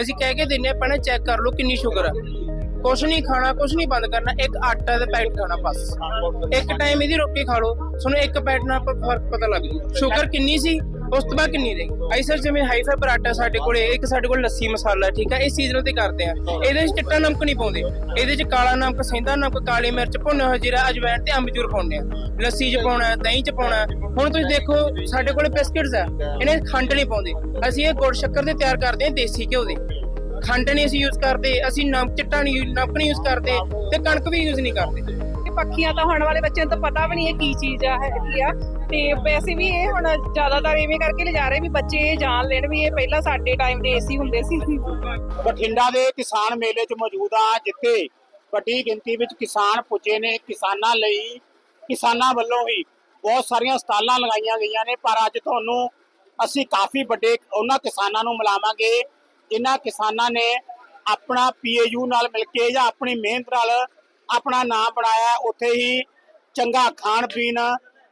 ਅਸੀਂ ਕਹਿ ਕੇ ਦਿੰਨੇ ਪਹਿਲਾਂ ਚੈੱਕ ਕਰ ਲਓ ਕਿੰਨੀ ਸ਼ੂਗਰ ਆ। ਕੁਛ ਨਹੀਂ ਖਾਣਾ ਕੁਛ ਨਹੀਂ ਬੰਦ ਕਰਨਾ ਇੱਕ ਆਟਾ ਦੇ ਪੈਕਟ ਖਾਣਾ ਬਸ। ਇੱਕ ਟਾਈਮ ਇਹਦੀ ਰੋਟੀ ਖਾ ਲਓ। ਤੁਹਾਨੂੰ ਇੱਕ ਪੈਕਟ ਨਾਲ ਫ਼ਰਕ ਪਤਾ ਲੱਗ ਜੂ। ਸ਼ੂਗਰ ਕਿੰਨੀ ਸੀ? ਉਸ ਤੋਂ ਬਾਅਦ ਕਿੰਨੀ ਰਹੀ ਆਈ ਸਰ, ਜਿਵੇਂ ਹਾਈ ਫਾਈਬਰ ਆਟਾ ਸਾਡੇ ਕੋਲੇ, ਇੱਕ ਸਾਡੇ ਕੋਲ ਲੱਸੀ ਮਸਾਲਾ, ਠੀਕ ਹੈ ਇਹ ਸੀਜ਼ਨ ਤੇ ਕਰਦੇ ਆ। ਇਹਦੇ ਵਿੱਚ ਚਿੱਟਾ ਨਮਕ ਨਹੀਂ ਪਾਉਂਦੇ। ਇਹਦੇ ਵਿੱਚ ਕਾਲਾ ਨਮਕ ਸੈਂਦਾ ਨਮਕ, ਕਾਲੀ ਮਿਰਚ ਭੁੰਨਿਆ ਹੋਇਆ ਜੀਰਾ, ਅਜਵਾਇਣ ਤੇ ਅੰਬਚੂਰ ਪਾਉਂਦੇ ਆ। ਲੱਸੀ ਚ ਪਾਉਣਾ, ਦਹੀਂ ਚ ਪਾਉਣਾ। ਹੁਣ ਤੁਸੀਂ ਦੇਖੋ, ਸਾਡੇ ਕੋਲੇ ਬਿਸਕਟਸ ਆ। ਇਹਨੇ ਖੰਡ ਨਹੀਂ ਪਾਉਂਦੇ। ਅਸੀਂ ਇਹ ਗੁੜ ਸ਼ੱਕਰ ਦੇ ਤਿਆਰ ਕਰਦੇ ਆ ਦੇਸੀ ਘਿਓ ਦੇ। ਖੰਡ ਨਹੀਂ ਅਸੀਂ ਯੂਜ਼ ਕਰਦੇ। ਅਸੀਂ ਨਮਕ, ਚਿੱਟਾ ਨਹੀਂ, ਨਮਕ ਨਹੀਂ ਯੂਜ਼ ਕਰਦੇ ਤੇ ਕਣਕ ਵੀ ਯੂਜ਼ ਨਹੀਂ ਕਰਦੇ। ਇਹ ਪੱਖੀਆਂ ਤਾਂ ਹੁਣ ਵਾਲੇ ਬੱਚਿਆਂ ਨੂੰ ਤਾਂ ਪਤਾ ਵੀ ਨਹੀਂ ਇਹ ਕੀ ਚੀਜ਼ ਆ ਹੈਗੀ ਆ। ਤੇ ਵੈਸੇ ਵੀ ਇਹ ਹੁਣ ਜ਼ਿਆਦਾਤਰ ਐਵੇਂ ਕਰਕੇ ਲਿਜਾ ਰਹੇ ਵੀ ਬੱਚੇ ਇਹ ਜਾਣ ਲੈਣ ਵੀ ਇਹ ਪਹਿਲਾਂ ਸਾਡੇ ਟਾਈਮ ਦੇ ਏਸੀ ਹੁੰਦੇ ਸੀ। ਬਠਿੰਡਾ ਦੇ ਕਿਸਾਨ ਮੇਲੇ 'ਚ ਮੌਜੂਦ ਆ ਜਿੱਥੇ ਵੱਡੀ ਗਿਣਤੀ ਵਿੱਚ ਕਿਸਾਨ ਪੁੱਜੇ ਨੇ। ਕਿਸਾਨਾਂ ਲਈ, ਕਿਸਾਨਾਂ ਵੱਲੋਂ ਹੀ ਬਹੁਤ ਸਾਰੀਆਂ ਸਟਾਲਾਂ ਲਗਾਈਆਂ ਗਈਆਂ ਨੇ। ਪਰ ਅੱਜ ਤੁਹਾਨੂੰ ਅਸੀਂ ਕਾਫੀ ਵੱਡੇ ਉਹਨਾਂ ਕਿਸਾਨਾਂ ਨੂੰ ਮਿਲਾਵਾਂਗੇ। ਜਿਨ੍ਹਾਂ ਕਿਸਾਨਾਂ ਨੇ ਆਪਣਾ ਪੀਏਯੂ ਨਾਲ ਮਿਲ ਕੇ ਜਾਂ ਆਪਣੀ ਮਿਹਨਤ ਨਾਲ ਆਪਣਾ ਨਾਮ ਬਣਾਇਆ, ਉੱਥੇ ਹੀ ਚੰਗਾ ਖਾਣ ਪੀਣ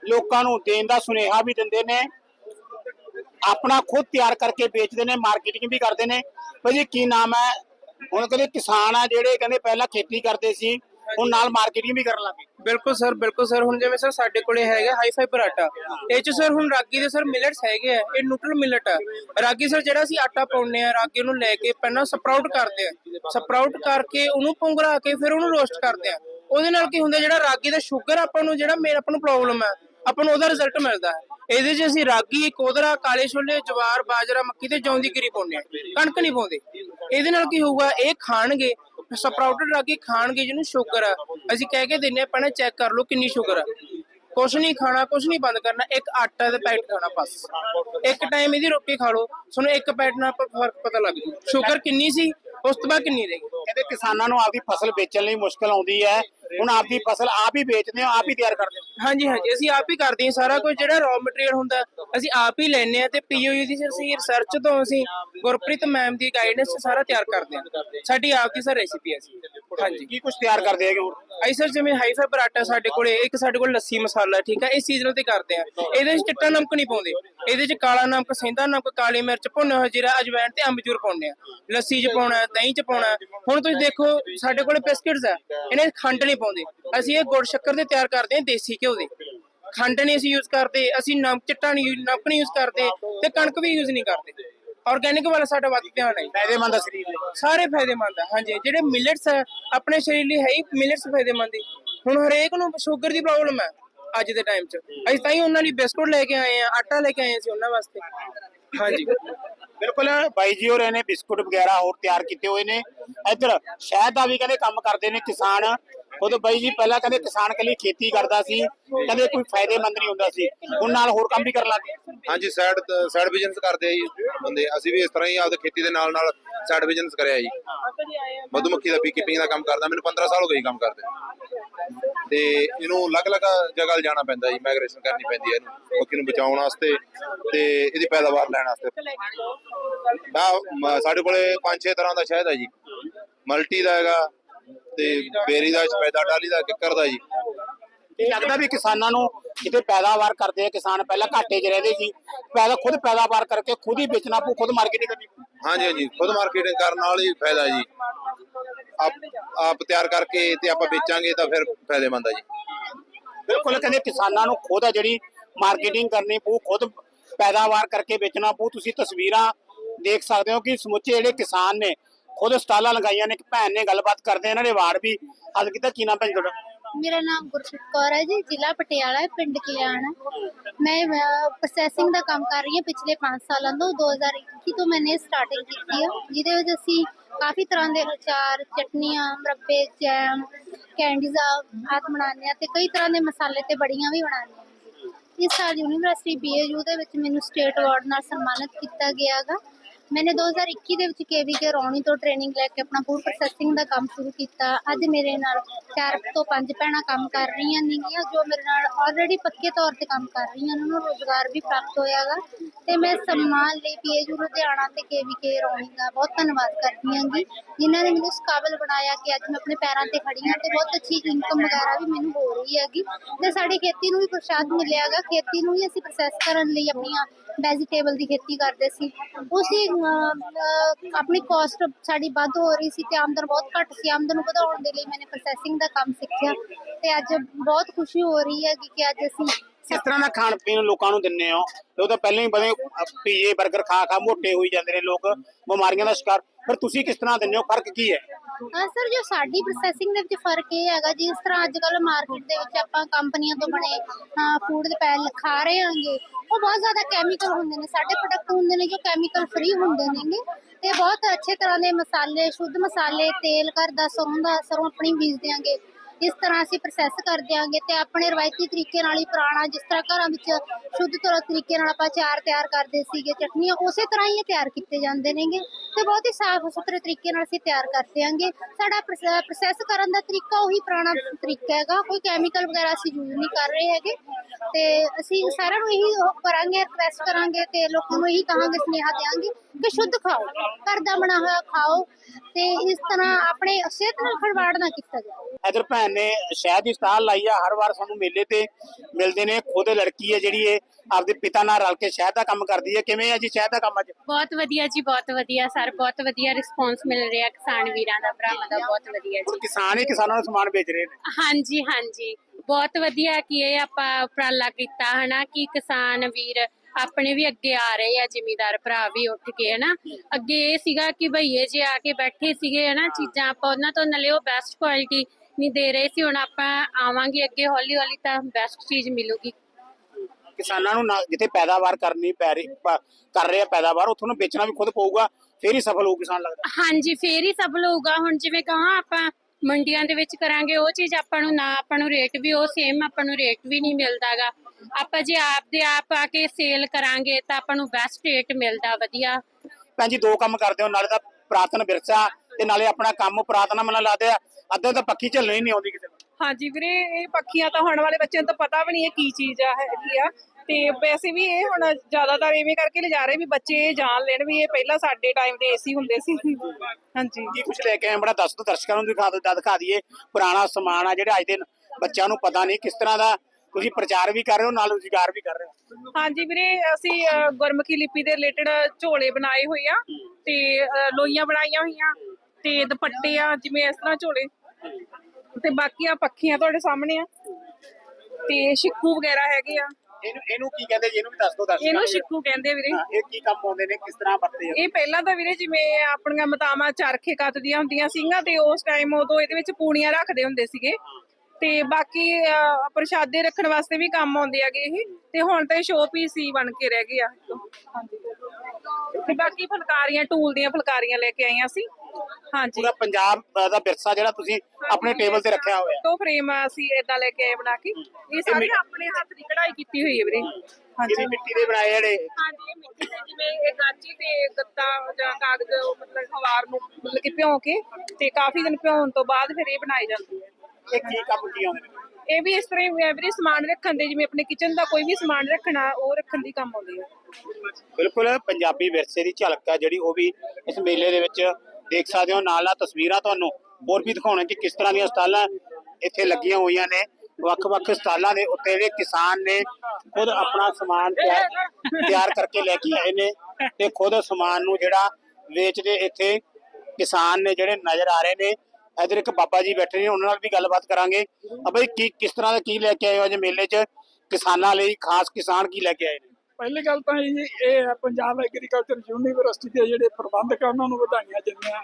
ਲੋਕਾਂ ਨੂੰ ਦੇਣ ਦਾ ਸੁਨੇਹਾ ਵੀ ਦਿੰਦੇ ਨੇ। ਆਪਣਾ ਖੁਦ ਤਿਆਰ ਕਰਕੇ ਵੇਚਦੇ ਨੇ ਮਾਰਕੀਟਿੰਗ ਵੀ ਕਰਦੇ ਨੇ। ਭਾਜੀ ਕੀ ਨਾਮ ਹੈ? ਹੁਣ ਕਹਿੰਦੇ ਕਿਸਾਨ ਆ ਜਿਹੜੇ, ਕਹਿੰਦੇ ਪਹਿਲਾਂ ਖੇਤੀ ਕਰਦੇ ਸੀ। ਹੁਣ ਨਾਲ ਮਾਰਕੀਟਿੰਗ ਵੀ ਕਰਨ ਲੱਗੇ ਬਿਲਕੁਲ ਸਰ ਬਿਲਕੁਲ ਸਰ। ਹੁਣ ਜਿਵੇਂ ਸਰ ਸਾਡੇ ਕੋਲੇ ਹੈਗਾ ਹਾਈ ਫਾਈਬਰ ਆਟਾ ਇਹ ਚ ਸਰ ਹੁਣ ਰਾਗੀ ਦੇ ਸਰ ਮਿਲਟਸ ਹੈਗੇ ਆ। ਇਹ ਨਿਊਟਰਲ ਮਿਲਟ ਆ। ਰਾਗੀ ਸਰ ਜਿਹੜਾ ਅਸੀਂ ਆਟਾ ਪਾਉਨੇ ਆ, ਰਾਗੀ ਨੂੰ ਲੈ ਕੇ ਪਹਿਲਾਂ ਸਪਰਾਊਟ ਕਰਦੇ ਆ। ਸਪਰਾਊਟ ਕਰਕੇ ਉਹਨੂੰ ਪੁੰਗਰਾ ਕੇ ਫਿਰ ਉਹਨੂੰ ਰੋਸਟ ਕਰਦੇ ਆ। ਉਹਦੇ ਨਾਲ ਕੀ ਹੁੰਦਾ, ਜਿਹੜਾ ਰਾਗੀ ਦਾ ਸ਼ੂਗਰ ਆਪਾਂ ਨੂੰ ਜਿਹੜਾ ਮੇਨ ਆਪਾਂ ਨੂੰ ਪ੍ਰੋਬਲਮ ਹੈ ਆਪਾਂ ਨੂੰ ਉਹਦਾ ਰਿਜ਼ਲਟ ਮਿਲਦਾ ਹੈ। ਇਹਦੇ 'ਚ ਅਸੀਂ ਰਾਗੀ, ਕੋਦਰਾ, ਕਾਲੇ ਛੋਲੇ, ਜਵਾਰ, ਬਾਜਰਾ, ਮੱਕੀ ਤੇ ਜੌਂ ਦੀ ਗਿਰੀ ਪਾਉਂਦੇ ਆ। ਕਣਕ ਨਹੀਂ ਪਾਉਂਦੇ। ਇਹਦੇ ਨਾਲ ਕੀ ਹੋਊਗਾ, ਇਹ ਖਾਣਗੇ। ਸਪਰਾਊਟਡ ਰਾਗੀ ਖਾਣਗੇ ਜਿਹਨੂੰ ਸ਼ੂਗਰ ਆ। ਅਸੀਂ ਕਹਿ ਕੇ ਦਿੰਨੇ ਆ ਪਹਿਲਾਂ ਚੈੱਕ ਕਰ ਲਓ ਕਿੰਨੀ ਸ਼ੂਗਰ ਆ। ਕੁਛ ਨਹੀਂ ਖਾਣਾ, ਕੁਛ ਨਹੀਂ ਬੰਦ ਕਰਨਾ, ਇੱਕ ਆਟਾ ਦੇ ਪੈਕਟ ਖਾਣਾ ਬਸ। ਇੱਕ ਟਾਈਮ ਇਹਦੀ ਰੋਟੀ ਖਾ ਲਓ, ਤੁਹਾਨੂੰ ਇੱਕ ਪੈਕਟ ਨਾਲ ਫ਼ਰਕ ਪਤਾ ਲੱਗ ਜੂ। ਸ਼ੂਗਰ ਕਿੰਨੀ ਸੀ, ਉਸ ਤੋਂ ਬਾਅਦ ਕਿੰਨੀ ਰਹੀ? ਕਹਿੰਦੇ ਕਿਸਾਨਾਂ ਨੂੰ ਆਪਦੀ ਫਸਲ ਵੇਚਣ ਲਈ ਮੁਸ਼ਕਲ ਆਉਂਦੀ ਹੈ। ਹੁਣ ਆਪਦੀ ਫਸਲ ਆਪ ਹੀ ਵੇਚਦੇ ਹੋ ਆਪ ਹੀ ਤਿਆਰ ਕਰਦੇ ਹੋ। ਹਾਂਜੀ ਹਾਂਜੀ। ਅਸੀਂ ਆਪ ਹੀ ਕਰਦੇ ਹਾਂ ਸਾਰਾ ਕੁਝ ਜਿਹੜਾ ਰॉ ਮਟੀਰੀਅਲ ਹੁੰਦਾ ਅਸੀਂ ਆਪ ਹੀ ਲੈਨੇ ਆ ਤੇ ਪੀਓਯੂ ਦੀ ਅਸੀਂ ਰਿਸਰਚ ਤੋਂ ਅਸੀਂ ਗੁਰਪ੍ਰੀਤ ਮੈਮ ਦੀ ਗਾਈਡੈਂਸ ਸਾਰਾ ਤਿਆਰ ਕਰਦੇ ਹਾਂ। ਸਾਡੀ ਆਪ ਦੀ ਸਰ ਰੈਸਿਪੀ ਹੈ ਅਸੀਂ। ਹਾਂਜੀ। ਕੀ ਕੁਝ ਤਿਆਰ ਕਰਦੇ ਹੈਗੇ ਹੁਣ ਆਈ ਸਰ ਜਿਵੇਂ ਹਾਈ ਫਾਈਬਰ ਆਟਾ ਸਾਡੇ ਕੋਲੇ ਇੱਕ ਸਾਡੇ ਕੋਲ ਲੱਸੀ ਮਸਾਲਾ ਠੀਕ ਹੈ ਇਹ ਸੀਜ਼ਨਲ ਤੇ ਕਰਦੇ ਆ ਇਹਦੇ ਵਿੱਚ ਚਿੱਟਾ ਨਮਕ ਨਹੀਂ ਪਾਉਂਦੇ। ਇਹਦੇ ਵਿੱਚ ਕਾਲਾ ਨਮਕ ਸੈਂਦਾ ਨਮਕ ਕਾਲੀ ਮਿਰਚ ਭੁੰਨਿਆ ਹੋਇਆ ਜੀਰਾ ਅਜਵਾਇਣ ਤੇ ਅੰਬਚੂਰ ਪਾਉਂਦੇ ਆ ਲੱਸੀ 'ਚ ਪਾਉਣਾ ਦਹੀਂ 'ਚ ਪਾਉਣਾ। ਹੁਣ ਤੁਸੀਂ ਦੇਖੋ ਸਾਡੇ ਕੋਲੇ ਬਿਸਕਟਸ ਆ। ਇਹਨੇ ਖੰਡ ਨਹੀਂ ਪਾਉਂਦੇ। ਅਸੀਂ ਇਹ ਗੁੜ ਸ਼ੱਕਰ ਦੇ ਤਿਆਰ ਕਰਦੇ ਆ ਦੇਸੀ ਘਿਓ ਦੇ। ਖੰਡ ਨਹੀਂ ਅਸੀਂ ਯੂਜ਼ ਕਰਦੇ ਅਸੀਂ ਨਮਕ ਚਿੱਟਾ ਨਹੀਂ ਨਮਕ ਨਹੀਂ ਯੂਜ਼ ਕਰਦੇ ਤੇ ਕਣਕ ਵੀ ਯੂਜ਼ ਨਹੀਂ ਕਰਦੇ। ਆਰਗੈਨਿਕ ਵਾਲਾ ਸਾਡਾ ਵੱਧ ਧਿਆਨ ਹੈ। ਫਾਇਦੇਮੰਦ ਆ ਸਰੀਰ ਲਈ। ਸਾਰੇ ਫਾਇਦੇਮੰਦ ਆ ਹਾਂਜੀ। ਜਿਹੜੇ ਮਿਲਟਸ ਆਪਣੇ ਸਰੀਰ ਲਈ ਹੈ ਹੀ ਮਿਲਟਸ ਫਾਇਦੇਮੰਦ ਹੀ। ਹੁਣ ਹਰੇਕ ਨੂੰ ਸ਼ੂਗਰ ਦੀ ਪ੍ਰੋਬਲਮ ਹੈ ਅੱਜ ਦੇ ਟਾਈਮ 'ਚ। ਅਸੀਂ ਤਾਂ ਹੀ ਉਹਨਾਂ ਲਈ ਬਿਸਕੁਟ ਲੈ ਕੇ ਆਏ ਆ ਆਟਾ ਲੈ ਕੇ ਆਏ ਸੀ ਉਹਨਾਂ ਵਾਸਤੇ। ਹਾਂਜੀ। ਬਿਲਕੁਲ ਬਾਈ ਜੀ ਹੋਰ ਇਹਨੇ ਬਿਸਕੁਟ ਵਗੈਰਾ ਹੋਰ ਤਿਆਰ ਕੀਤੇ ਹੋਏ ਨੇ। ਇੱਧਰ ਸ਼ਹਿਦ ਦਾ ਵੀ ਕਹਿੰਦੇ ਕੰਮ ਕਰਦੇ ਨੇ ਕਿਸਾਨ। ਖੁਦ ਬਾਈ ਜੀ ਪਹਿਲਾਂ ਕਹਿੰਦੇ ਕਿਸਾਨ ਕੱਲੀ ਖੇਤੀ ਕਰਦਾ ਸੀ ਕਹਿੰਦੇ ਕੋਈ ਫਾਇਦੇਮੰਦ ਨਹੀਂ ਹੁੰਦਾ ਸੀ। ਹੁਣ ਨਾਲ ਹੋਰ ਕੰਮ ਵੀ ਕਰਨ ਲੱਗ ਗਏ। ਹਾਂਜੀ ਸਾਈਡ ਸਾਈਡ ਬਿਜ਼ਨਸ ਕਰਦੇ ਆ ਜੀ ਬੰਦੇ। ਅਸੀਂ ਵੀ ਇਸ ਤਰ੍ਹਾਂ ਹੀ ਆਪਦੇ ਖੇਤੀ ਦੇ ਨਾਲ ਨਾਲ ਸਾਈਡ ਬਿਜ਼ਨਸ ਕਰਿਆ ਜੀ। ਮਧੂਮੱਖੀ ਦਾ ਬੀਕੀਪਿੰਗ ਦਾ ਕੰਮ ਕਰਦਾ। ਮੈਨੂੰ 15 ਸਾਲ ਹੋ ਗਏ ਕੰਮ ਕਰਦੇ ਤੇ ਇਹਨੂੰ ਅਲੱਗ-ਅਲੱਗ ਜਗ੍ਹਾ ਲਿਜਾਣਾ ਪੈਂਦਾ ਜੀ। ਮਾਈਗ੍ਰੇਸ਼ਨ ਕਰਨੀ ਪੈਂਦੀ ਹੈ ਇਹਨੂੰ ਮੱਖੀ ਨੂੰ ਬਚਾਉਣ ਵਾਸਤੇ ਤੇ ਇਹਦੀ ਪੈਦਾਵਾਰ ਲੈਣ ਵਾਸਤੇ। ਆ ਸਾਡੇ ਕੋਲੇ 5-6 ਤਰ੍ਹਾਂ ਦਾ ਸ਼ਹਿਦ ਹੈ ਜੀ। ਮਲਟੀ ਦਾ ਹੈਗਾ ਤੇ ਬੇਰੀ ਦਾ ਸਪੈਦਾ ਡਾਲੀ ਦਾ ਕਿੱਕਰ ਦਾ ਜੀ। ਇਹ ਲੱਗਦਾ ਵੀ ਕਿਸਾਨਾਂ ਨੂੰ ਕਿਤੇ ਪੈਦਾਵਾਰ ਕਰਦੇ ਆ ਕਿਸਾਨ ਪਹਿਲਾਂ ਘਾਟੇ 'ਚ ਰਹਿੰਦੇ ਸੀ। ਪੈਦਾ ਖੁਦ ਪੈਦਾਵਾਰ ਕਰਕੇ ਖੁਦ ਹੀ ਵੇਚਣਾ ਪਊ ਖੁਦ ਮਾਰਕੀਟਿੰਗ ਕਰਨੀ ਪਊ। ਹਾਂਜੀ ਹਾਂਜੀ ਖੁਦ ਮਾਰਕੀਟਿੰਗ ਕਰਨ ਨਾਲ ਹੀ ਫਾਇਦਾ ਜੀ। ਆਪ ਆਪ ਤਿਆਰ ਕਰਕੇ ਤੇ ਆਪਾਂ ਵੇਚਾਂਗੇ ਤਾਂ ਫਿਰ ਫਾਇਦੇਮੰਦ ਆ ਜੀ। ਬਿਲਕੁਲ ਕਹਿੰਦੇ ਕਿਸਾਨਾਂ ਨੂੰ ਖੁਦ ਆ ਜਿਹੜੀ ਮਾਰਕੀਟਿੰਗ ਕਰਨੀ ਪਊ ਖੁਦ ਪੈਦਾਵਾਰ ਕਰਕੇ ਵੇਚਣਾ ਪਊ। ਤੁਸੀਂ ਤਸਵੀਰਾਂ ਦੇਖ ਸਕਦੇ ਹੋ ਕਿ ਸਮੁੱਚੇ ਜਿਹੜੇ ਕਿਸਾਨ ਨੇ ਖੁਦ ਸਟਾਲਾਂ ਲਗਾਈਆਂ ਨੇ, ਇੱਕ ਭੈਣ ਨੇ ਗੱਲਬਾਤ ਕਰਦੇ ਇਹਨਾਂ ਨੇ ਵਾਰਡ ਵੀ। ਹੱਲ ਕੀਤਾ ਕੀ ਨਾਮ ਭੈਣ ਤੁਹਾਡਾ? ਮੇਰਾ ਨਾਮ ਗੁਰਪ੍ਰੀਤ ਕੌਰ ਹੈ ਜੀ, ਜ਼ਿਲ੍ਹਾ ਪਟਿਆਲਾ ਹੈ ਪਿੰਡ ਕਲਿਆਣ ਹੈ ਮੈਂ ਪ੍ਰੋਸੈਸਿੰਗ ਦਾ ਕੰਮ ਕਰ ਰਹੀ ਹਾਂ ਪਿਛਲੇ 5 ਸਾਲਾਂ ਤੋਂ 2021 ਤੋਂ ਮੈंने ਸਟਾਰਟਿੰਗ ਕੀਤੀ ਹੈ ਜਿਹਦੇ ਵਿੱਚ ਅਸੀਂ ਕਾਫੀ ਤਰ੍ਹਾਂ ਦੇ ਅਚਾਰ, ਚਟਨੀਆਂ, ਮੁਰੱਬੇ, ਜੈਮ, ਕੈਂਡੀਜ਼ ਆਦਿ ਬਣਾਉਂਦੇ ਹਾਂ ਤੇ ਕਈ ਤਰ੍ਹਾਂ ਦੇ ਮਸਾਲੇ ਤੇ ਬੜੀਆਂ ਵੀ ਬਣਾਉਂਦੇ ਹਾਂ ਇਸ ਸਾਲ ਯੂਨੀਵਰਸਿਟੀ ਬੀਏਯੂ ਦੇ ਵਿੱਚ ਮੈਨੂੰ ਸਟੇਟ ਅਵਾਰਡ ਨਾਲ ਸਨਮਾਨਿਤ ਕੀਤਾ ਗਿਆਗਾ ਮੈंने 2021 ਦੇ ਵਿੱਚ ਕੇਵੀਕੇ ਰੌਣੀ ਤੋਂ ਟ੍ਰੇਨਿੰਗ ਲੈ ਕੇ ਆਪਣਾ ਫੂਡ ਪ੍ਰੋਸੈਸਿੰਗ ਦਾ ਕੰਮ ਸ਼ੁਰੂ ਕੀਤਾ। ਅੱਜ ਮੇਰੇ ਨਾਲ ਚਾਰ ਤੋਂ ਪੰਜ ਭੈਣਾਂ ਕੰਮ ਕਰ ਰਹੀਆਂ ਨੇਗੀਆਂ, ਜੋ ਮੇਰੇ ਨਾਲ ਆਲਰੇਡੀ ਪੱਕੇ ਤੌਰ ਤੇ ਕੰਮ ਕਰ ਰਹੀਆਂ ਉਹਨਾਂ ਨੂੰ ਰੋਜ਼ਗਾਰ ਵੀ ਪ੍ਰਾਪਤ ਹੋਇਆਗਾ। ਤੇ ਮੈਂ ਸਨਮਾਨ ਲਈ ਪੀਏਯੂ ਲੁਧਿਆਣਾ ਤੇ ਕੇਵੀਕੇ ਰੌਣੀ ਦਾ ਬਹੁਤ ਧੰਨਵਾਦ ਕਰਦੀ ਹਾਂਗੀ ਜਿਨ੍ਹਾਂ ਨੇ ਮੈਨੂੰ ਇਸ ਕਾਬਿਲ ਬਣਾਇਆ ਕਿ ਅੱਜ ਮੈਂ ਆਪਣੇ ਪੈਰਾਂ ਤੇ ਖੜੀ ਹਾਂ ਤੇ ਬਹੁਤ ਅੱਛੀ ਇਨਕਮ ਵਗੈਰਾ ਵੀ ਮੈਨੂੰ ਹੋ ਰਹੀ ਹੈਗੀ। ਤੇ ਸਾਡੀ ਖੇਤੀ ਨੂੰ ਵੀ ਪ੍ਰਸ਼ਾਦ ਮਿਲਿਆਗਾ, ਖੇਤੀ ਨੂੰ ਵੀ ਅਸੀਂ ਪ੍ਰੋਸੈਸ ਕਰਨ ਲਈ ਆਪਣੀਆਂ ਵੈਜੀਟੇਬਲ ਦੀ ਖੇਤੀ ਕਰਦੇ ਸੀ। ਉਸੇ ਆਪਣੀ ਕਾਸਟ ਸਾਡੀ ਵੱਧ ਹੋ ਰਹੀ ਸੀ ਤੇ ਆਮਦਨ ਬਹੁਤ ਘੱਟ ਸੀ। ਆਮਦਨ ਨੂੰ ਵਧਾਉਣ ਦੇ ਲਈ ਮੈंने ਪ੍ਰੋਸੈਸਿੰਗ ਦਾ ਕੰਮ ਸਿੱਖਿਆ ਤੇ ਅੱਜ ਬਹੁਤ ਖੁਸ਼ੀ ਹੋ ਰਹੀ ਹੈ ਕਿ ਅੱਜ ਅਸੀਂ ਕਿਸ ਤਰ੍ਹਾਂ ਦਾ ਖਾਣ ਪੀਣ ਲੋਕਾਂ ਨੂੰ ਦਿੰਨੇ ਹੋ? ਉਹ ਤਾਂ ਪਹਿਲਾਂ ਹੀ ਬਦੇ ਪੀਏ 버ਗਰ ਖਾ ਖਾ ਮੋਟੇ ਹੋਈ ਜਾਂਦੇ ਨੇ ਲੋਕ ਬਿਮਾਰੀਆਂ ਦਾ ਸ਼ਿਕਾਰ। ਪਰ ਤੁਸੀਂ ਕਿਸ ਤਰ੍ਹਾਂ ਦਿੰਨੇ ਹੋ? ਫ਼ਰਕ ਕੀ ਹੈ? ਹਾਂ ਸਰ ਜੋ ਸਾਡੀ ਪ੍ਰੋਸੈਸਿੰਗ ਦੇ ਵਿੱਚ ਫ਼ਰਕ ਇਹ ਹੈਗਾ ਜਿਸ ਤਰ੍ਹਾਂ ਅੱਜ ਕੱਲ ਮਾਰਕੀਟ ਦੇ ਵਿੱਚ ਆਪਾਂ ਕੰਪਨੀਆਂ ਤੋਂ ਬਣੇ ਫੂਡ ਦੇ ਪੈਲ ਖਾ ਰਹੇ ਹਾਂਗੇ ਉਹ ਬਹੁਤ ਜ਼ਿਆਦਾ ਕੈਮੀਕਲ ਹੁੰਦੇ ਨੇ, ਸਾਡੇ ਪ੍ਰੋਡਕਟ ਹੁੰਦੇ ਨੇ ਜੋ ਕੈਮੀਕਲ ਫ੍ਰੀ ਹੁੰਦੇ ਨੇਗੇ ਤੇ ਬਹੁਤ ਅੱਛੇ ਤਰ੍ਹਾਂ ਦੇ ਮਸਾਲੇ, ਸ਼ੁੱਧ ਮਸਾਲੇ, ਤੇਲ ਘਰ ਦਾ ਸਰੋਂ ਦਾ, ਸਰੋਂ ਆਪਣੀ ਬੀਜ ਦਿਆਂਗੇ ਇਸ ਤਰ੍ਹਾਂ ਅਸੀਂ ਪ੍ਰੋਸੈਸ ਕਰ ਦਿਆਂਗੇ ਤੇ ਆਪਣੇ ਰਵਾਇਤੀ ਤਰੀਕੇ ਨਾਲ ਹੀ ਪੁਰਾਣਾ, ਜਿਸ ਤਰ੍ਹਾਂ ਘਰਾਂ ਵਿੱਚ ਸ਼ੁੱਧ ਤਰ੍ਹਾਂ ਤਰੀਕੇ ਨਾਲ ਆਪਾਂ ਚਾਰ ਤਿਆਰ ਕਰਦੇ ਸੀਗੇ, ਚਟਨੀਆਂ ਉਸੇ ਤਰ੍ਹਾਂ ਹੀ ਤਿਆਰ ਕੀਤੇ ਜਾਂਦੇ ਨੇਗੇ ਤੇ ਬਹੁਤ ਹੀ ਸਾਫ਼ ਸੁਥਰੇ ਤਰੀਕੇ ਨਾਲ ਅਸੀਂ ਤਿਆਰ ਕਰ ਦਿਆਂਗੇ। ਸਾਡਾ ਪ੍ਰੋਸੈਸ ਕਰਨ ਦਾ ਤਰੀਕਾ ਉਹੀ ਪੁਰਾਣਾ ਤਰੀਕਾ ਹੈਗਾ, ਕੋਈ ਕੈਮੀਕਲ ਵਗੈਰਾ ਅਸੀਂ ਯੂਜ਼ ਨਹੀਂ ਕਰ ਰਹੇ ਹੈਗੇ। ਤੇ ਅਸੀਂ ਸਾਰਿਆਂ ਨੂੰ ਇਹੀ ਕਰਾਂਗੇ ਰਿਕਵੈਸਟ ਕਰਾਂਗੇ ਤੇ ਲੋਕਾਂ ਨੂੰ ਇਹੀ ਕਹਾਂਗੇ, ਸਨੇਹਾ ਦਿਆਂਗੇ ਕਿ ਸ਼ੁੱਧ ਖਾਓ, ਘਰ ਦਾ ਬਣਾ ਹੋਇਆ ਖਾਓ ਤੇ ਇਸ ਤਰ੍ਹਾਂ ਆਪਣੇ ਸਿਹਤ ਨਾਲ ਖੜਵਾੜ ਨਾ ਕੀਤਾ ਜਾਵੇ। ਇਧਰ ਭੈਣ ਨੇ ਸ਼ਹਿਦ ਦੀ ਸਟਾਲ ਲਾਈ ਆ ਹਰ ਵਾਰ ਸਾਨੂੰ ਮੇਲੇ ਤੇ ਮਿਲਦੇ ਨੇ ਖੁਦ ਲੜਕੀ ਹੈ ਜਿਹੜੀ ਇਹ ਆਪਦੇ ਪਿਤਾ ਨਾਲ ਰਲ ਕੇ ਸ਼ਹਿਦ ਦਾ ਕੰਮ ਕਰਦੀ ਹੈ। ਕਿਵੇਂ ਹੈ ਜੀ ਸ਼ਹਿਦ ਦਾ ਕੰਮ ਅੱਜ? ਬਹੁਤ ਵਧੀਆ ਜੀ ਬਹੁਤ ਵਧੀਆ ਸਰ ਬਹੁਤ ਵਧੀਆ ਰਿਸਪੌਂਸ ਮਿਲ ਰਿਹਾ ਕਿਸਾਨ ਵੀਰਾਂ ਦਾ ਭਰਾਵਾਂ ਦਾ ਬਹੁਤ ਵਧੀਆ ਹੁਣ ਜੀ। ਕਿਸਾਨ ਹੀ ਕਿਸਾਨਾਂ ਨੂੰ ਸਮਾਨ ਵੇਚ ਰਹੇ ਨੇ। ਹਾਂਜੀ ਹਾਂਜੀ। ਬਹੁਤ ਵਧੀਆ ਕਿ ਇਹ ਆਪਾਂ ਉਪਰਾਲਾ ਕੀਤਾ ਹਨਾ ਕਿ ਕਿਸਾਨ ਵੀਰ ਆਪਣੇ ਵੀ ਅੱਗੇ ਆ ਰਹੇ ਆ ਜ਼ਿਮੀਦਾਰ ਭਰਾ ਵੀ ਉੱਠ ਕੇ ਹਨਾ। ਅੱਗੇ ਇਹ ਸੀਗਾ ਕਿ ਭਈਏ ਜੇ ਆ ਕੇ ਬੈਠੇ ਸੀਗੇ ਹਨਾ ਚੀਜ਼ਾਂ ਆਪਾਂ ਉਹਨਾਂ ਤੋਂ ਨਲੇ ਉਹ ਬੈਸਟ ਕੁਆਲਿਟੀ ਨਹੀਂ ਦੇ ਰਹੇ ਸੀ ਹੁਣ ਆਪਾਂ ਆਵਾਂਗੇ ਅੱਗੇ ਹੌਲੀ ਹੌਲੀ ਤਾਂ ਬੈਸਟ ਚੀਜ਼ ਮਿਲੂਗੀ। ਕਿਸਾਨਾਂ ਨੂੰ ਨਾ- ਜਿੱਥੇ ਪੈਦਾਵਾਰ ਕਰਨੀ ਪੈ ਰਹੀ ਪ- ਕਰ ਰਹੇ ਆ ਪੈਦਾਵਾਰ ਉੱਥੋਂ ਨੂੰ ਵੇਚਣਾ ਵੀ ਖੁਦ ਪਊਗਾ ਫੇਰ ਹੀ ਸਫਲ ਹੋਊ ਕਿਸਾਨ ਲੱਗਦਾ। ਹਾਂਜੀ ਫੇਰ ਹੀ ਸਫਲ ਹੋਊਗਾ। ਹੁਣ ਜਿਵੇਂ ਕਹਾਂ ਆਪਾਂ ਮੰਡੀਆਂ ਦੇ ਵਿੱਚ ਕਰਾਂਗੇ ਉਹ ਚੀਜ਼ ਆਪਾਂ ਨੂੰ ਨਾ ਆਪਾਂ ਨੂੰ ਰੇਟ ਵੀ ਉਹ ਸੇਮ ਆਪਾਂ ਨੂੰ ਰੇਟ ਵੀ ਨਹੀਂ ਮਿਲਦਾਗਾ। ਆਪਾਂ ਜੇ ਆਪ ਦੇ ਆਪ ਆ ਕੇ ਸੇਲ ਕਰਾਂਗੇ ਤਾਂ ਆਪਾਂ ਨੂੰ ਬੈਸਟ ਰੇਟ ਮਿਲਦਾ ਵਧੀਆ। ਭੈਣ ਜੀ ਦੋ ਕੰਮ ਕਰਦੇ ਹੋ ਨਾਲੇ ਤਾਂ ਪੁਰਾਤਨ ਵਿਰਸਾ ਤੇ ਨਾਲੇ ਆਪਣਾ ਕੰਮ ਪੁਰਾਤਨਾ ਮਨ ਲਾਦੇ ਆ ਅੱਧੇ ਤਾਂ ਪੱਕੀ ਝੱਲਣੀ ਨਹੀਂ ਆਉਂਦੀ ਕਿਸੇ ਨੂੰ। ਹਾਂਜੀ ਵੀਰੇ ਇਹ ਪੱਖੀਆਂ ਤਾਂ ਹੁਣ ਵਾਲੇ ਬੱਚਿਆਂ ਨੂੰ ਤਾਂ ਪਤਾ ਵੀ ਨਹੀਂ ਇਹ ਕੀ ਚੀਜ਼ ਆ ਹੈਗੀ ਆ। ਤੇ ਵੈਸੇ ਵੀ ਇਹ ਹੁਣ ਜ਼ਿਆਦਾਤਰ ਐਵੇਂ ਕਰਕੇ ਲਿਜਾ ਰਹੇ ਵੀ ਬੱਚੇ ਜਾਣ ਲੈਣ ਵੀ ਇਹ ਪਹਿਲਾਂ ਸਾਡੇ ਟਾਈਮ ਦੇ ਏਸੀ ਹੁੰਦੇ ਸੀ। ਹਾਂਜੀ। ਕੀ ਕੁਝ ਲੈ ਕੇ ਆਏ? ਬੜਾ ਦੱਸ ਦੋ ਦਰਸ਼ਕਾਂ ਨੂੰ ਦਿਖਾ ਦਿਓ ਦਿਖਾ ਦਈਏ। ਪੁਰਾਣਾ ਸਮਾਨ ਆ ਜਿਹੜਾ ਅੱਜ ਦੇ ਬੱਚਿਆਂ ਨੂੰ ਪਤਾ ਨਹੀਂ ਕਿਸ ਤਰ੍ਹਾਂ ਦਾ ਤੁਸੀਂ ਪ੍ਰਚਾਰ ਵੀ ਕਰ ਰਹੇ ਹੋ ਨਾਲ ਰੁਜ਼ਗਾਰ ਵੀ ਕਰ ਰਹੇ ਹੋ। ਹਾਂਜੀ ਵੀਰੇ ਅਸੀਂ ਗੁਰਮੁਖੀ ਲਿਪੀ ਦੇ ਰਿਲੇਟਡ ਝੋਲੇ ਬਣਾਏ ਹੋਏ ਆ ਤੇ ਲੋਈਆਂ ਬਣਾਈਆਂ ਹੋਈਆਂ। ਤੇ ਦੁਪੱਟੇ ਆ ਜਿਵੇਂ ਇਸ ਤਰ੍ਹਾਂ ਝੋਲੇ। ਤੇ ਬਾਕੀ ਆ ਪੱਖੀਆਂ ਤੁਹਾਡੇ ਸਾਹਮਣੇ ਆ। ਤੇ ਸ਼ਿੱਕੂ ਵਗੈਰਾ ਹੈਗੇ ਆ। ਇਹਨੂੰ ਇਹਨੂੰ ਕੀ ਕਹਿੰਦੇ ਜੀ? ਇਹਨੂੰ ਵੀ ਦੱਸ ਦਿਓ ਦਰਸ਼ਕਾਂ ਇਹਨੂੰ। ਸ਼ਿੱਕੂ ਕਹਿੰਦੇ ਵੀਰੇ। ਇਹ ਕੀ ਕੰਮ ਆਉਂਦੇ ਨੇ? ਕਿਸ ਤਰ੍ਹਾਂ ਵਰਤੇ ਇਹ ਪਹਿਲਾਂ ਤਾਂ ਵੀਰੇ ਜਿਵੇਂ ਆਪਣੀਆਂ ਮਤਾਵਾਂ ਚਰਖੇ ਕੱਤਦੀਆਂ ਹੁੰਦੀਆਂ ਸੀਗੀਆਂ ਤੇ ਉਸ ਟਾਈਮ ਉਦੋਂ ਇਹਦੇ ਵਿੱਚ ਪੂਣੀਆਂ ਰੱਖਦੇ ਹੁੰਦੇ ਸੀਗੇ। ਤੇ ਬਾਕੀ ਪ੍ਰਸ਼ਾਦੇ ਰੱਖਣ ਵਾਸਤੇ ਵੀ ਕੰਮ ਆਉਂਦੇ ਆਗੇ ਇਹ। ਤੇ ਹੁਣ ਤਾਂ ਸ਼ੋਅ ਪੀਸ ਹੀ ਬਣ ਕੇ ਰਹਿ ਗਏ ਆ। ਹਾਂਜੀ ਤੇ ਬਾਕੀ ਫੁਲਕਾਰੀਆਂ ਟੂਲ ਦੀਆਂ ਫੁਲਕਾਰੀਆਂ ਲੈ ਕੇ ਆਈਆਂ ਸੀ ਹਾਂਜੀ। ਪੂਰਾ ਪੰਜਾਬ ਦਾ ਵਿਰਸਾ ਜਿਹੜਾ ਤੁਸੀਂ ਆਪਣੇ ਟੇਬਲ ਤੇ ਰੱਖਿਆ ਹੋਇਆ। ਦੋ ਫਰੇਮ ਅਸੀਂ ਏਦਾਂ ਲੈ ਕੇ ਆਏ ਬਣਾ ਕੇ। ਇਹ ਸਾਰੇ ਆਪਣੇ ਹੱਥ ਦੀ ਕਢਾਈ ਕੀਤੀ ਹੋਈ ਹੈ ਵੀਰੇ। ਹਾਂਜੀ। ਮਿੱਟੀ ਦੇ ਬਣਾਏ ਜਿਹੜੇ? ਹਾਂਜੀ ਇਹ ਮਿੱਟੀ ਦੇ ਜਿਵੇਂ ਇਹ ਗਾਚੀ ਤੇ ਗੱਤਾ ਜਾਂ ਕਾਗਜ਼ ਉਹ ਮਤਲਬ ਖਵਾਰ ਨੂੰ ਮਤਲਬ ਕਿ ਭਿਉਂ ਕੇ ਤੇ ਕਾਫੀ ਦਿਨ ਭਿਉਣ ਤੋਂ ਬਾਅਦ ਫਿਰ ਇਹ ਬਣਾਈ ਜਾਂਦੀ ਹੈ। ਇਹ ਕੀ ਕੰਮ ਕੀ ਆਉਂਦੇ ਨੇ? ਇਹ ਵੀ ਇਸ ਤਰ੍ਹਾਂ ਹੀ ਐਵਰੀ ਸਮਾਨ ਰੱਖਣ ਦੇ ਜਿਵੇਂ ਆਪਣੇ ਕਿਚਨ ਦਾ ਕੋਈ ਵੀ ਸਮਾਨ ਰੱਖਣਾ ਉਹ ਰੱਖਣ ਦੀ ਕੰਮ ਆਉਂਦੀ ਹੈ। ਬਿਲਕੁਲ ਪੰਜਾਬੀ ਵਿਰਸੇ ਦੀ ਝਲਕ ਹੈ ਜਿਹੜੀ ਉਹ ਵੀ ਇਸ ਮੇਲੇ ਦੇ ਵਿੱਚ ਦੇਖ ਸਕਦੇ ਹੋ ਨਾਲ ਨਾਲ ਤਸਵੀਰਾਂ ਤੁਹਾਨੂੰ ਹੋਰ ਵੀ ਦਿਖਾਉਣਾ ਕਿ ਕਿਸ ਤਰ੍ਹਾਂ ਦੀਆਂ ਸਟਾਲਾਂ ਇੱਥੇ ਲੱਗੀਆਂ ਹੋਈਆਂ ਨੇ। ਵੱਖ-ਵੱਖ ਸਟਾਲਾਂ ਦੇ ਉੱਤੇ ਜਿਹੜੇ ਕਿਸਾਨ ਨੇ ਖੁਦ ਆਪਣਾ ਸਮਾਨ ਤਿਆਰ ਕਰਕੇ ਲੈ ਕੇ ਆਏ ਨੇ ਤੇ ਖੁਦ ਸਮਾਨ ਨੂੰ ਜਿਹੜਾ ਵੇਚਦੇ ਇੱਥੇ ਕਿਸਾਨ ਨੇ ਜਿਹੜੇ ਨਜ਼ਰ ਆ ਰਹੇ ਨੇ। ਇਧਰ ਇੱਕ ਬਾਬਾ ਜੀ ਬੈਠੇ ਨੇ, ਉਹਨਾਂ ਨਾਲ ਵੀ ਗੱਲਬਾਤ ਕਰਾਂਗੇ। ਆ ਬਈ ਕੀ, ਕਿਸ ਤਰ੍ਹਾਂ ਦਾ ਕੀ ਲੈ ਕੇ ਆਏ ਹੋ ਅੱਜ ਮੇਲੇ 'ਚ? ਕਿਸਾਨਾਂ ਲਈ ਖਾਸ ਕਿਸਾਨ ਕੀ ਲੈ ਕੇ ਆਏ ਨੇ? ਪਹਿਲੀ ਗੱਲ ਤਾਂ ਇਹ ਹੈ, ਪੰਜਾਬ ਐਗਰੀਕਲਚਰ ਯੂਨੀਵਰਸਿਟੀ ਦੇ ਜਿਹੜੇ ਪ੍ਰਬੰਧਕ ਉਹਨਾਂ ਨੂੰ ਵਧਾਈਆਂ ਦਿੰਦੇ ਆ।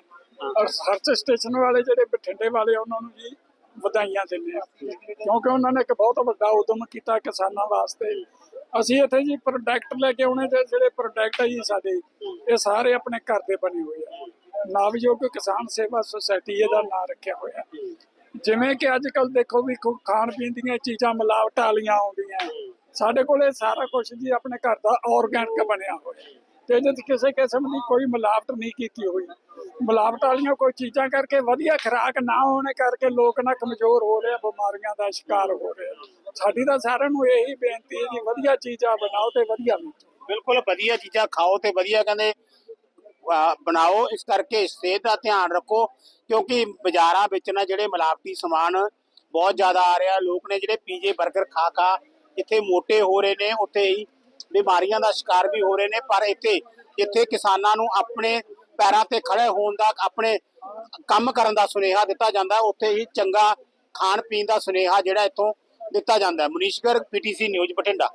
ਔਰ ਰਿਸਰਚ ਸਟੇਸ਼ਨ ਵਾਲੇ ਜਿਹੜੇ ਬਠਿੰਡੇ ਵਾਲੇ ਉਹਨਾਂ ਨੂੰ ਜੀ ਵਧਾਈਆਂ ਦਿੰਦੇ ਆ। ਕਿਉਂਕਿ ਉਹਨਾਂ ਨੇ ਇੱਕ ਬਹੁਤ ਵੱਡਾ ਉਦਮ ਕੀਤਾ ਕਿਸਾਨਾਂ ਵਾਸਤੇ। ਅਸੀਂ ਇੱਥੇ ਜੀ ਪ੍ਰੋਡਕਟ ਲੈ ਕੇ ਆਉਣੇ ਤੇ ਜਿਹੜੇ ਪ੍ਰੋਡਕਟ ਆ ਜੀ ਸਾਡੇ, ਇਹ ਸਾਰੇ ਆਪਣੇ ਘਰ ਦੇ ਬਣੇ ਹੋਏ ਆ। ਨਾਵਯੋਗ ਕਿਸਾਨ ਸੇਵਾ ਸੁਸਾਇਟੀ ਇਹਦਾ ਨਾਮ ਰੱਖਿਆ ਹੋਇਆ ਜਿਵੇਂ ਕਿ ਅੱਜ ਕੱਲ ਦੇਖੋ ਵੀ ਖਾਣ ਪੀਣ ਦੀਆਂ ਚੀਜ਼ਾਂ, ਮਿਲਾਵਟ ਵਾਲੀਆਂ ਆਉਂਦੀਆਂ। ਸਾਡੇ ਕੋਲੇ ਸਾਰਾ ਕੁਝ ਜੀ ਆਪਣੇ ਘਰ ਦਾ ਆਰਗੈਨਿਕ ਬਣਿਆ ਹੋਇਆ ਤੇ ਇਹਦੇ 'ਚ ਕਿਸੇ ਕਿਸਮ ਦੀ ਕੋਈ ਮਿਲਾਵਟ ਨਹੀਂ ਕੀਤੀ ਹੋਈ। ਮਿਲਾਵਟ ਵਾਲੀਆਂ ਕੋਈ ਚੀਜ਼ਾਂ ਕਰਕੇ ਵਧੀਆ ਖੁਰਾਕ ਨਾ ਹੋਣੇ ਕਰਕੇ ਲੋਕ ਨਾ ਕਮਜ਼ੋਰ ਹੋ ਰਹੇ ਬਿਮਾਰੀਆਂ ਦਾ ਸ਼ਿਕਾਰ ਹੋ ਰਹੇ ਸਾਡੀ ਤਾਂ ਸਾਰਿਆਂ ਨੂੰ ਇਹੀ ਬੇਨਤੀ ਹੈ ਜੀ, ਵਧੀਆ ਚੀਜ਼ਾਂ ਬਣਾਓ ਤੇ ਵਧੀਆ ਵੇਚੋ। ਬਿਲਕੁਲ, ਵਧੀਆ ਚੀਜ਼ਾਂ ਖਾਓ ਤੇ ਵਧੀਆ ਕਹਿੰਦੇ ਬਣਾਓ। ਇਸ ਕਰਕੇ ਸਿਹਤ ਦਾ ਧਿਆਨ ਰੱਖੋ, ਕਿਉਂਕਿ ਬਾਜ਼ਾਰਾਂ ਵਿੱਚ ਨਾ ਜਿਹੜੇ ਮਿਲਾਵਟੀ ਸਮਾਨ ਬਹੁਤ ਜ਼ਿਆਦਾ ਆ ਰਿਹਾ। ਲੋਕ ਨੇ ਜਿਹੜੇ ਪੀਜੇ 버ਗਰ ਖਾ ਖਾ ਜਿੱਥੇ ਮੋਟੇ ਹੋ ਰਹੇ ਨੇ, ਉੱਥੇ ਹੀ ਬਿਮਾਰੀਆਂ ਦਾ ਸ਼ਿਕਾਰ ਵੀ ਹੋ ਰਹੇ ਨੇ, ਪਰ ਇੱਥੇ ਇੱਥੇ ਕਿਸਾਨਾਂ ਨੂੰ ਆਪਣੇ ਪੈਰਾਂ ਤੇ ਖੜੇ ਹੋਣ ਦਾ, ਆਪਣੇ ਕੰਮ ਕਰਨ ਦਾ ਸੁਨੇਹਾ ਦਿੱਤਾ ਜਾਂਦਾ ਹੈ। ਉੱਥੇ ਹੀ ਚੰਗਾ ਖਾਣ ਪੀਣ ਦਾ ਸੁਨੇਹਾ ਜਿਹੜਾ ਇੱਥੋਂ ਦਿੱਤਾ ਜਾਂਦਾ ਹੈ। ਮਨੀਸ਼ਗਰ ਪੀਟੀਸੀ ਨਿਊਜ਼, ਬਠਿੰਡਾ।